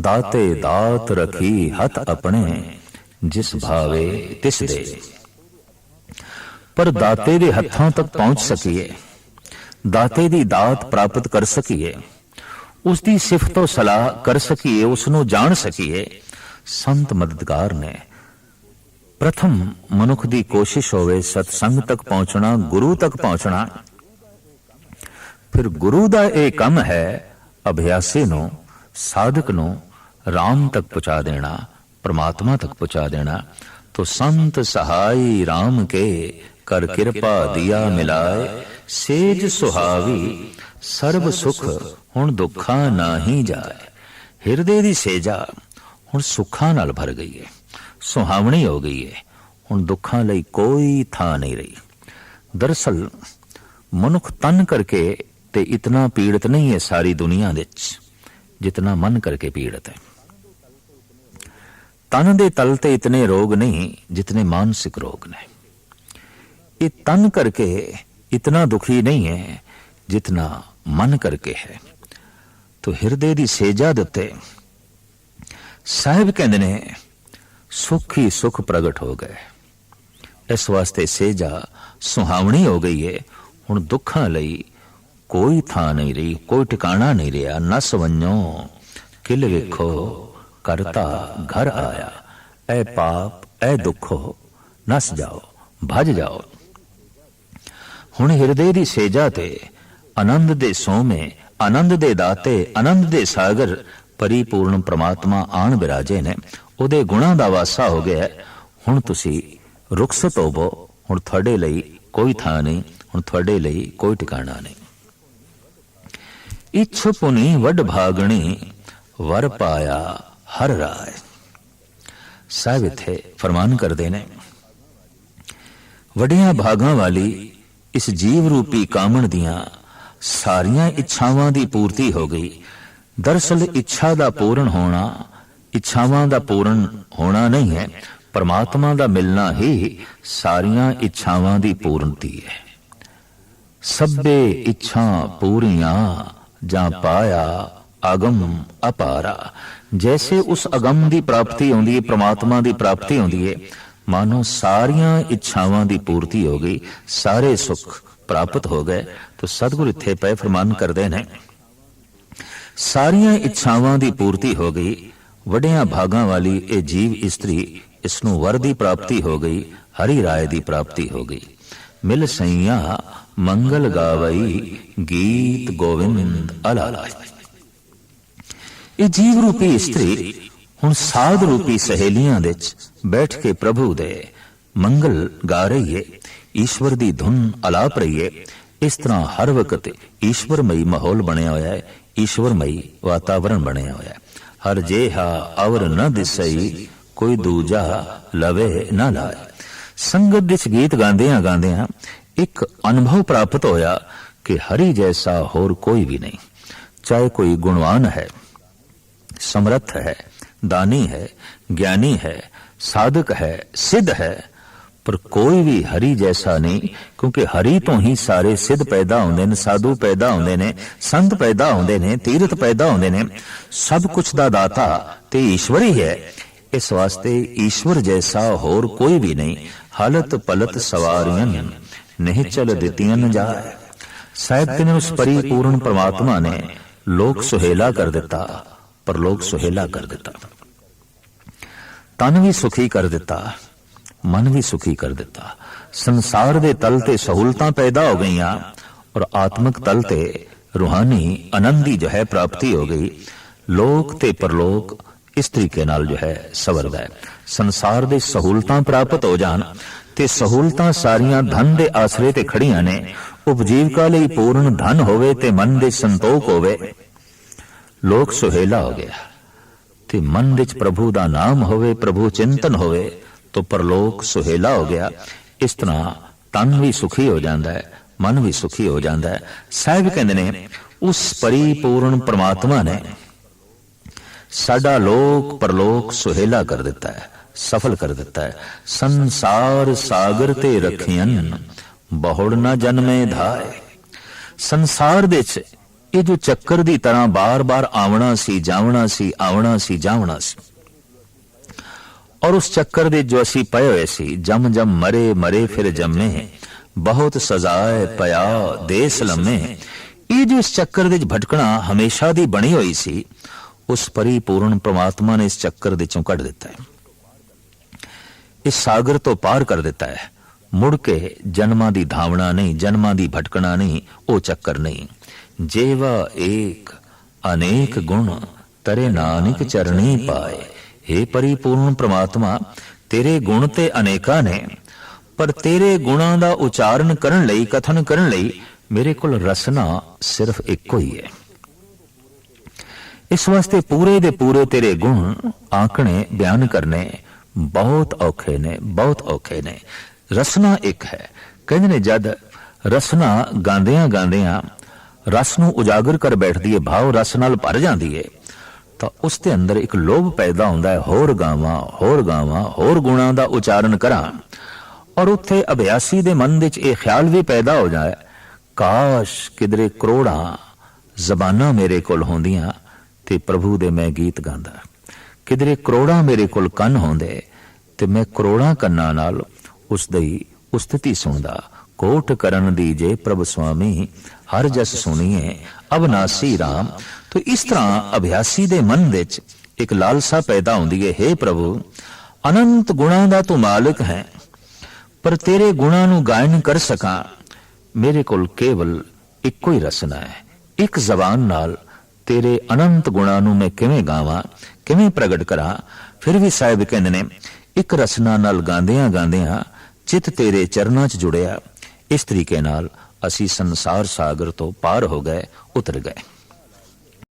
ਦਾਤੇ ਦਾਤ ਰਖੀ ਹੱਥ ਆਪਣੇ, ਜਿਸ ਭਾਵੇ ਤਿਸ ਦੇ। ਪਰ ਦਾਤੇ ਦੇ ਹੱਥਾਂ ਤੱਕ ਪਹੁੰਚ ਸਕੀਏ, ਦਾਤੇ ਦੀ ਦਾਤ ਪ੍ਰਾਪਤ ਕਰ ਸਕੀਏ, ਉਸ ਦੀ ਸਿਫਤ ਤੋਂ ਸਲਾਹ ਕਰ ਸਕੀਏ, ਉਸ ਨੂੰ ਜਾਣ ਸਕੀਏ। ਸੰਤ ਮਦਦਗਾਰ ਨੇ ਪ੍ਰਥਮ ਮਨੁੱਖ ਦੀ ਕੋਸ਼ਿਸ਼ ਹੋਵੇ ਸਤਸੰਗ ਤੱਕ ਪਹੁੰਚਣਾ, ਗੁਰੂ ਤੱਕ ਪਹੁੰਚਣਾ। ਫਿਰ ਗੁਰੂ ਦਾ ਇਹ ਕੰਮ ਹੈ ਅਭਿਆਸੀ ਨੂੰ ਸਾਧਕ ਨੂੰ ਰਾਮ ਤੱਕ ਪਹੁੰਚਾ ਦੇਣਾ, ਪ੍ਰਮਾਤਮਾ ਤੱਕ ਪਹੁੰਚਾ ਦੇਣਾ, ਤੋ ਸੰਤ ਸਹਾਈ RAM ਕੇ ਕਰ ਕਿਰਪਾ ਦਿਆ ਮਿਲਾਏ, ਸੇਜ ਸੁਹਾਵੀ, ਸਰਬ ਸੁਖ ਹੁਣ ਦੁੱਖਾਂ ਨਾਹੀ ਜਾਏ। ਹਿਰਦੇ ਦੀ ਸੇਜਾ ਹੁਣ ਸੁੱਖਾਂ ਨਾਲ ਭਰ ਗਈ ਹੈ ਸੁਹਾਵਣੀ ਹੋ ਗਈ ਹੈ ਹੁਣ ਦੁੱਖਾਂ ਲਈ ਕੋਈ ਥਾਂ ਨਹੀਂ ਰਹੀ। ਦਰਸਲ ਮਨੁੱਖ ਤਨ ਕਰਕੇ ਤੇ ਇਤਨਾ ਪੀੜਤ ਨਹੀਂ ਹੈ ਸਾਰੀ ਦੁਨੀਆ ਵਿੱਚ। ਜਿਤਨਾ ਮਨ ਕਰਕੇ ਪੀੜਤ ਹੈ ਤਨ ਦੇ ਤਲ ਤੇ ਇਤਨੇ ਰੋਗ ਨਹੀਂ ਜਿਤਨੇ ਮਾਨਸਿਕ ਰੋਗ ਨੇ ਇਹ ਤਨ ਕਰਕੇ ਇਤਨਾ ਦੁਖੀ ਨਹੀਂ ਹੈ ਜਿਤਨਾ ਮਨ ਕਰਕੇ ਹੈ ਤੋ ਹਿਰਦੇ ਦੀ ਸੇਜਾ ਦੇ ਉੱਤੇ ਸਾਹਿਬ ਕਹਿੰਦੇ ਨੇ ਸੁਖ ਹੀ ਸੁਖ ਪ੍ਰਗਟ ਹੋ ਗਏ ਇਸ ਵਾਸਤੇ ਸੇਜਾ ਸੁਹਾਵਣੀ ਹੋ ਗਈ ਹੈ ਹੁਣ ਦੁੱਖਾਂ ਲਈ ਕੋਈ ਥਾਂ ਨਹੀਂ ਰਹੀ, ਕੋਈ ਟਿਕਾਣਾ ਨਹੀਂ ਰਿਹਾ। ਨਸ ਵੰਨੋ ਕਿਲ ਵੇਖੋ, ਕਰਤਾ ਘਰ ਆਇਆ। ਐ ਪਾਪ, ਐ ਦੁੱਖੋ, ਨਸ ਜਾਓ, ਭਜ ਜਾਓ। ਹੁਣ ਹਿਰਦੇ ਦੀ ਸੇਜਾ ਤੇ, ਆਨੰਦ ਦੇ ਸੋਮੇ, ਆਨੰਦ ਦੇ ਦਾਤੇ, ਆਨੰਦ ਦੇ ਸਾਗਰ, ਪਰਿਪੂਰਨ ਪ੍ਰਮਾਤਮਾ ਆਣ ਬਿਰਾਜੇ ਨੇ। ਉਹਦੇ ਗੁਣਾਂ ਦਾ ਵਾਸਾ ਹੋ ਗਿਆ। ਹੁਣ ਤੁਸੀਂ ਰੁਖਸਤ ਹੋਵੋ। ਹੁਣ ਤੁਹਾਡੇ ਲਈ ਕੋਈ ਥਾਂ ਨਹੀਂ, ਹੁਣ ਤੁਹਾਡੇ ਲਈ ਕੋਈ ਟਿਕਾਣਾ ਨਹੀਂ। ਇਛ ਪੁਨੀ ਵੱਡ ਭਾਗਣੀ, ਵਰ ਪਾਇਆ ਹਰ ਰਾਏ। ਸਾਹਿਬ ਇੱਥੇ ਫਰਮਾਨ ਕਰਦੇ ਨੇ, ਵੱਡੀਆਂ ਭਾਗਾਂ ਵਾਲੀ ਇਸ ਜੀਵ ਰੂਪੀ ਕਾਮਣ ਦੀਆਂ ਸਾਰੀਆਂ ਇੱਛਾਵਾਂ ਦੀ ਪੂਰਤੀ ਹੋ ਗਈ। ਦਰਸਲ ਇੱਛਾ ਦਾ ਪੂਰਨ ਹੋਣਾ, ਇੱਛਾਵਾਂ ਦਾ ਪੂਰਨ ਹੋਣਾ ਨਹੀਂ ਹੈ, ਪਰਮਾਤਮਾ ਦਾ ਮਿਲਣਾ ਹੀ ਸਾਰੀਆਂ ਇੱਛਾਵਾਂ ਦੀ ਪੂਰਨਤੀ ਹੈ। ਸਭੇ ਇੱਛਾ ਪੂਰੀਆਂ ਜਾਂ ਪਾਇਆ ਅਗਮ ਅਪਾਰਾ। ਜੈਸੇ ਉਸ ਅਗਮ ਦੀ ਪ੍ਰਾਪਤੀ ਆਉਂਦੀ ਹੈ ਪ੍ਰਮਾਤਮਾ ਦੀ ਪ੍ਰਾਪਤੀ ਆਉਂਦੀ ਹੈ ਮਾਨੋ ਸਾਰੀਆਂ ਇੱਛਾਵਾਂ ਦੀ ਪੂਰਤੀ ਹੋ ਗਈ, ਸਾਰੇ ਸੁੱਖ ਪ੍ਰਾਪਤ ਹੋ ਗਏ। ਤਾਂ ਸਤਿਗੁਰ ਇੱਥੇ ਪਏ ਫਰਮਾਨ ਕਰਦੇ ਨੇ, ਸਾਰੀਆਂ ਇੱਛਾਵਾਂ ਦੀ ਪੂਰਤੀ ਹੋ ਗਈ, ਵੱਡਿਆਂ ਭਾਗਾਂ ਵਾਲੀ ਇਹ ਜੀਵ ਇਸਤਰੀ ਇਸ ਨੂੰ ਵਰ ਦੀ ਪ੍ਰਾਪਤੀ ਹੋ ਗਈ, ਹਰੀ ਰਾਏ ਦੀ ਪ੍ਰਾਪਤੀ ਹੋ ਗਈ। ਮਿਲ ਸਈਆ ਮੰਗਲ ਗਾਵਈ ਗੀਤ ਗੋਵਿੰਦ ਅਲਾਲਾ। ਇਹ ਜੀਵ ਰੂਪੀ ਇਸਤਰੀ ਹੁਣ ਸਾਧ ਰੂਪੀ ਸਹੇਲੀਆਂ ਦੇ ਵਿੱਚ ਬੈਠ ਕੇ ਪ੍ਰਭੂ ਦੇ ਮੰਗਲ ਗਾ ਰਹੀ ਹੈ ਈਸ਼ਵਰ ਦੀ ਧੁਨ ਅਲਾਪ ਰਹੀ ਹੈ ਇਸ ਤਰ੍ਹਾਂ ਹਰ ਵਕਤ ਈਸ਼ਵਰਮਈ ਮਾਹੌਲ ਬਣਿਆ ਹੋਇਆ ਹੈ, ਈਸ਼ਵਰਮਈ ਵਾਤਾਵਰਣ ਬਣਿਆ ਹੋਇਆ ਹੈ। ਹਰ ਜੇਹਾ ਅਵਰ ਨ ਦਿਸਈ, ਕੋਈ ਦੂਜਾ ਲਵੇ ਨਾ ਲਾਏ। ਸੰਗਤ ਵਿੱਚ ਗੀਤ ਗਾਉਂਦਿਆਂ ਗਾਉਂਦਿਆਂ ਇੱਕ ਅਨੁਭਵ ਪ੍ਰਾਪਤ ਹੋਇਆ ਕਿ ਹਰੀ ਜੈਸਾ ਹੋਰ ਕੋਈ ਵੀ ਨਹੀਂ। ਚਾਹੇ ਕੋਈ ਗੁਣਵਾਨ ਹੈ, ਸਮਰੱਥ ਹੈ, ਦਾਨੀ ਹੈ, ਗਿਆਨੀ ਹੈ, ਸਾਧਕ ਹੈ, ਸਿੱਧ ਹੈ, ਪਰ ਕੋਈ ਵੀ ਹਰੀ ਜੈਸਾ ਨਹੀਂ, ਕਿਉਂਕਿ ਹਰੀ ਤੋਂ ਹੀ ਸਾਰੇ ਸਿੱਧ ਪੈਦਾ ਹੁੰਦੇ ਨੇ, ਸਾਧੂ ਪੈਦਾ ਹੁੰਦੇ ਨੇ, ਸੰਤ ਪੈਦਾ ਹੁੰਦੇ ਨੇ, ਤੀਰਥ ਪੈਦਾ ਹੁੰਦੇ ਨੇ, ਸਭ ਕੁਝ ਦਾ ਦਾਤਾ ਤੇ ਈਸ਼ਵਰ ਹੀ ਹੈ। ਇਸ ਵਾਸਤੇ ਈਸ਼ਵਰ ਜੈਸਾ ਹੋਰ ਕੋਈ ਵੀ ਨਹੀਂ। ਹਾਲਤ ਪਲਤ ਸਵਾਰੀਆਂ ਨਹੀਂ ਚਲ ਦਿੱਤੀਆਂ ਨ ਜਾਏ। ਸਾਹਿਬ ਨੇ ਉਸ ਪਰਿਪੂਰਨ ਪ੍ਰਮਾਤਮਾ ਨੇ ਲੋਕ ਸੁਹੇਲਾ ਕਰ ਦਿੱਤਾ, ਪਰ ਲੋਕ ਸੁਹੇਲਾ ਕਰ ਦਿੱਤਾ। ਤਨ ਵੀ ਸੁਖੀ ਕਰ ਦਿੱਤਾ, ਮਨ ਵੀ ਸੁਖੀ ਕਰ ਦਿੱਤਾ। ਸੰਸਾਰ ਦੇ ਤਲ ਤੇ ਸਹੂਲਤਾਂ ਪੈਦਾ ਹੋ ਗਈਆਂ, ਔਰ ਆਤਮਿਕ ਤਲ ਤੇ ਰੂਹਾਨੀ ਆਨੰਦੀ ਜੋ ਹੈ ਪ੍ਰਾਪਤੀ ਹੋ ਗਈ। ਲੋਕ ਤੇ ਪਰਲੋਕ ਇਸ ਤਰੀਕੇ ਨਾਲ ਜੋ ਹੈ ਸਵਰਦਾ ਹੈ। ਸੰਸਾਰ ਦੇ ਸਹੂਲਤਾਂ ਪ੍ਰਾਪਤ ਹੋ ਜਾਣ ਤੇ ਸਹੂਲਤਾਂ ਸਾਰੀਆਂ ਧਨ ਦੇ ਆਸਰੇ ਤੇ ਖੜੀਆਂ ਨੇ, ਉਪਜੀਵਕਾ ਲਈ ਪੂਰਨ ਧਨ ਹੋਵੇ ਤੇ ਮਨ ਦੇ ਸੰਤੋਖ ਹੋਵੇ। ਲੋਕ ਸੁਹੇਲਾ ਹੋ ਗਿਆ, ਤੇ ਮਨ ਵਿੱਚ ਪ੍ਰਭੂ ਦਾ ਨਾਮ ਹੋਵੇ, ਪ੍ਰਭੂ ਚਿੰਤਨ ਹੋਵੇ, ਤਾਂ ਪਰਲੋਕ ਸੁਹੇਲਾ ਹੋ ਗਿਆ। ਇਸ ਤਰ੍ਹਾਂ ਤਨ ਵੀ ਸੁਖੀ ਹੋ ਜਾਂਦਾ ਹੈ, ਮਨ ਵੀ ਸੁਖੀ ਹੋ ਜਾਂਦਾ ਹੈ। ਸਾਹਿਬ ਕਹਿੰਦੇ ਨੇ, ਉਸ ਪਰਿਪੂਰਨ ਪ੍ਰਮਾਤਮਾ ਨੇ ਸਾਡਾ ਲੋਕ ਪਰਲੋਕ ਸੁਹੇਲਾ ਕਰ ਦਿੱਤਾ ਹੈ। ਸਫਲ ਕਰ ਦਿੱਤਾ ਹੈ। ਸੰਸਾਰ ਸਾਗਰ ਤੇ ਰਖਿਆਨ ਬਹੁੜ ਨਾ ਜਨਮੇ ਧਾਏ। ਸੰਸਾਰ ਦੇ ਚ ਇਹ ਜੋ ਚੱਕਰ ਦੀ ਤਰ੍ਹਾਂ ਬਾਰ-ਬਾਰ ਆਵਣਾ ਸੀ, ਜਾਵਣਾ ਸੀ, ਆਵਣਾ ਸੀ, ਜਾਵਣਾ ਸੀ। ਔਰ ਉਸ ਚੱਕਰ ਦੇ ਜੋ ਅਸੀਂ ਪਏ ਹੋਏ ਸੀ ਜਮ ਜਮ ਮਰੇ ਮਰੇ ਫਿਰ ਜੰਮੇ ਬਹੁਤ ਸਜ਼ਾਏ ਪਿਆ, ਦੇਸ ਲੰਮੇ ਇਹ ਜੋ ਇਸ ਚੱਕਰ ਦੇ ਭਟਕਣਾ ਹਮੇਸ਼ਾ ਦੀ ਬਣੀ ਹੋਈ ਸੀ, ਉਸ ਪਰਿਪੂਰਨ ਪ੍ਰਮਾਤਮਾ ਨੇ ਇਸ ਚੱਕਰ ਦੇ ਚੋਂ ਕੱਢ ਦਿੱਤਾ ਹੈ। ਇਸ ਸਾਗਰ ਤੋਂ ਪਾਰ ਕਰ ਦਿੱਤਾ ਹੈ। ਮੁੜ ਕੇ ਜਨਮਾਂ ਦੀ ਧਾਵਣਾ ਨਹੀਂ, ਜਨਮਾਂ ਦੀ ਭਟਕਣਾ ਨਹੀਂ, ਉਹ ਚੱਕਰ ਨਹੀਂ। ਜੇਵਾ ਏਕ, ਅਨੇਕ ਗੁਣ, ਤਰੇ ਨਾਨਕ ਚਰਣੀ ਪਾਏ। हे ਪਰਿਪੂਰਨ ਪ੍ਰਮਾਤਮਾ, ਤੇਰੇ ਗੁਣ ਤੇ ਅਨੇਕਾਂ ਨੇ। ਪਰ ਤੇਰੇ ਗੁਣਾਂ ਦਾ ਉਚਾਰਨ ਕਰਨ ਲਈ, ਕਥਨ ਕਰਨ ਲਈ ਮੇਰੇ ਕੋਲ ਰਸਨਾ ਸਿਰਫ ਇੱਕੋ ਹੀ ਹੈ। ਇਸ ਵਾਸਤੇ ਪੂਰੇ ਦੇ ਪੂਰੇ ਤੇਰੇ ਗੁਣ ਆਂਕਣੇ ਬਿਆਨ ਕਰਨੇ ਬਹੁਤ ਔਖੇ ਨੇ, ਬਹੁਤ ਔਖੇ ਨੇ। ਰਸਨਾ ਇੱਕ ਹੈ। ਕਹਿੰਦੇ ਨੇ, ਜਦ ਰਸਨਾ ਗਾਉਂਦਿਆਂ ਗਾਉਂਦਿਆਂ ਰਸ ਨੂੰ ਉਜਾਗਰ ਕਰ ਬੈਠਦੀ ਹੈ ਭਾਵ ਰਸ ਨਾਲ ਭਰ ਜਾਂਦੀ ਹੈ ਤਾਂ ਉਸ ਦੇ ਅੰਦਰ ਇੱਕ ਲੋਭ ਪੈਦਾ ਹੁੰਦਾ ਹੈ ਹੋਰ ਗਾਵਾਂ ਹੋਰ ਗਾਵਾਂ, ਹੋਰ ਗੁਣਾਂ ਦਾ ਉਚਾਰਨ ਕਰਾਂ। ਔਰ ਉੱਥੇ ਅਭਿਆਸੀ ਦੇ ਮਨ ਵਿੱਚ ਇਹ ਖਿਆਲ ਵੀ ਪੈਦਾ ਹੋ ਜਾਏ ਕਾਸ਼ ਕਿਦਰੇ ਕਰੋੜਾਂ ਜ਼ਬਾਨਾਂ ਮੇਰੇ ਕੋਲ ਹੁੰਦੀਆਂ ਤੇ ਪ੍ਰਭੂ ਦੇ ਮੈਂ ਗੀਤ ਗਾਉਂਦਾ ਕਿਦਰੇ ਕਰੋੜਾਂ ਮੇਰੇ ਕੋਲ ਕੰਨ ਹੁੰਦੇ ਤੇ ਮੈਂ ਕਰੋੜਾਂ ਕੰਨਾਂ ਨਾਲ ਉਸ ਦੀ ਉਸਤਤੀ ਸੁਣਦਾ। ਕੋਟ ਕਰਨ ਦੀ ਜੇ ਪ੍ਰਭ ਸੁਆਮੀ, ਹਰ ਜਸ ਸੁਣੀਏ ਅਬਨਾਸੀ RAM ਤੋ ਇਸ ਤਰ੍ਹਾਂ ਅਭਿਆਸੀ ਦੇ ਮਨ ਵਿੱਚ ਇੱਕ ਲਾਲਸਾ ਪੈਦਾ ਹੁੰਦੀ ਹੈ हे ਪ੍ਰਭੂ, ਅਨੰਤ ਗੁਣਾਂ ਦਾ ਤੂੰ ਮਾਲਕ ਹੈ, ਪਰ ਤੇਰੇ ਗੁਣਾਂ ਨੂੰ ਗਾਇਨ ਕਰ ਸਕਾਂ, ਮੇਰੇ ਕੋਲ ਕੇਵਲ ਇੱਕੋ ਹੀ ਰਸਨਾ ਹੈ। ਇੱਕ ਜ਼ਬਾਨ ਨਾਲ ਤੇਰੇ ਅਨੰਤ ਗੁਣਾਂ ਨੂੰ ਮੈਂ ਕਿਵੇਂ ਗਾਵਾਂ ਕਿਵੇਂ ਪ੍ਰਗਟ ਕਰਾਂ? ਫਿਰ ਵੀ ਸਾਹਿਬ ਕਹਿੰਦੇ ਨੇ, ਇੱਕ ਰਸਨਾ ਨਾਲ ਗਾਉਂਦਿਆਂ ਗਾਉਂਦਿਆਂ ਚਿਤ ਤੇਰੇ ਚਰਨਾਂ 'ਚ ਜੁੜਿਆ। ਇਸ ਤਰੀਕੇ ਨਾਲ ਅਸੀਂ ਸੰਸਾਰ ਸਾਗਰ ਤੋਂ ਪਾਰ ਹੋ ਗਏ, ਉਤਰ ਗਏ।